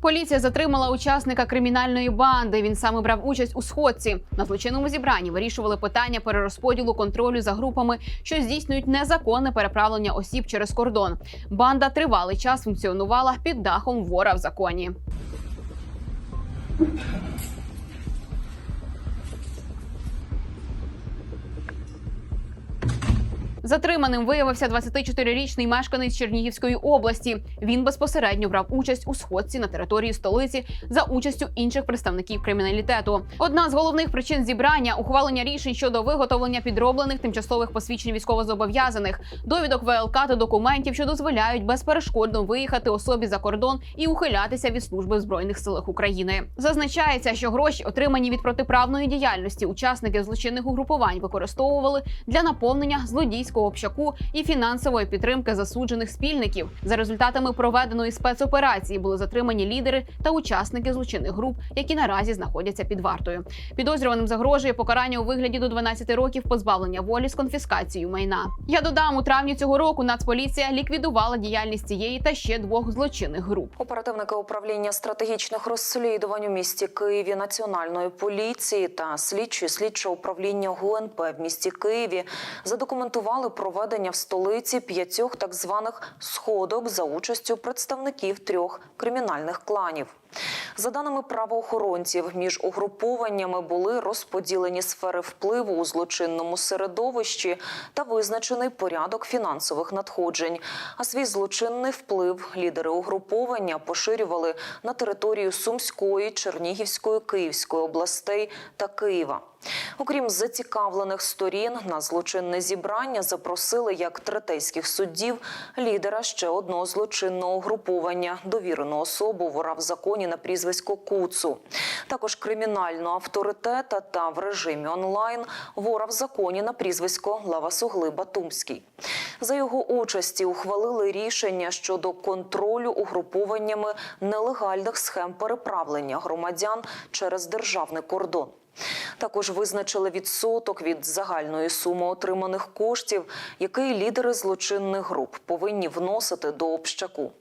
Поліція затримала учасника кримінальної банди. Він саме брав участь у сходці. На злочинному зібранні вирішували питання перерозподілу контролю за групами, що здійснюють незаконне переправлення осіб через кордон. Банда тривалий час функціонувала під дахом вора в законі. Затриманим виявився 24-річний мешканець Чернігівської області. Він безпосередньо брав участь у сходці на території столиці за участю інших представників криміналітету. Одна з головних причин зібрання ухвалення рішень щодо виготовлення підроблених тимчасових посвідчень військовозобов'язаних, довідок ВЛК та документів, що дозволяють безперешкодно виїхати особі за кордон і ухилятися від служби в збройних силах України. Зазначається, що гроші, отримані від протиправної діяльності, учасники злочинних угрупувань використовували для наповнення злодійського общаку і фінансової підтримки засуджених спільників. За результатами проведеної спецоперації були затримані лідери та учасники злочинних груп, які наразі знаходяться під вартою. Підозрюваним загрожує покарання у вигляді до 12 років позбавлення волі з конфіскацією майна. Я додам у травні цього року Нацполіція ліквідувала діяльність цієї та ще двох злочинних груп. Оперативники управління стратегічних розслідувань у місті Києві Національної поліції та слідчі слідчого управління ГУНП в місті Києві задокументували проведення в столиці п'ятьох так званих сходок за участю представників трьох кримінальних кланів. За даними правоохоронців, між угрупованнями були розподілені сфери впливу у злочинному середовищі та визначений порядок фінансових надходжень. А свій злочинний вплив лідери угруповання поширювали на територію Сумської, Чернігівської, Київської областей та Києва. Окрім зацікавлених сторін, на злочинне зібрання запросили як третейських суддів лідера ще одного злочинного угруповання, довірену особу вора в законі на прізвисько Куцу. Також кримінального авторитета та в режимі онлайн вора в законі на прізвисько Лавасугли Батумський. За його участі ухвалили рішення щодо контролю угрупованнями нелегальних схем переправлення громадян через державний кордон. Також визначили відсоток від загальної суми отриманих коштів, який лідери злочинних груп повинні вносити до общаку.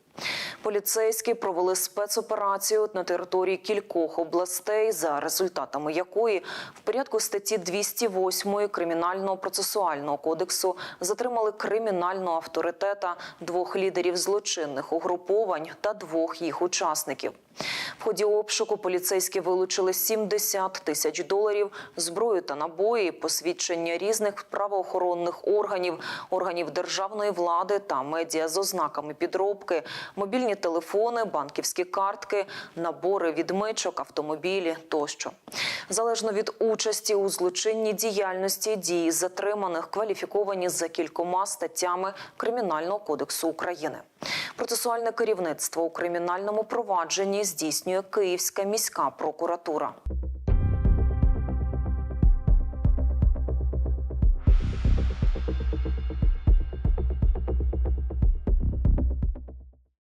Поліцейські провели спецоперацію на території кількох областей, за результатами якої в порядку статті 208 кримінального процесуального кодексу затримали кримінального авторитета двох лідерів злочинних угруповань та двох їх учасників. В ході обшуку поліцейські вилучили 70 тисяч доларів, зброю та набої, посвідчення різних правоохоронних органів, органів державної влади та медіа з ознаками підробки, мобільні телефони, банківські картки, набори відмичок, автомобілі тощо. Залежно від участі у злочинній діяльності дії затриманих кваліфіковані за кількома статтями Кримінального кодексу України. Процесуальне керівництво у кримінальному провадженні здійснює Київська міська прокуратура.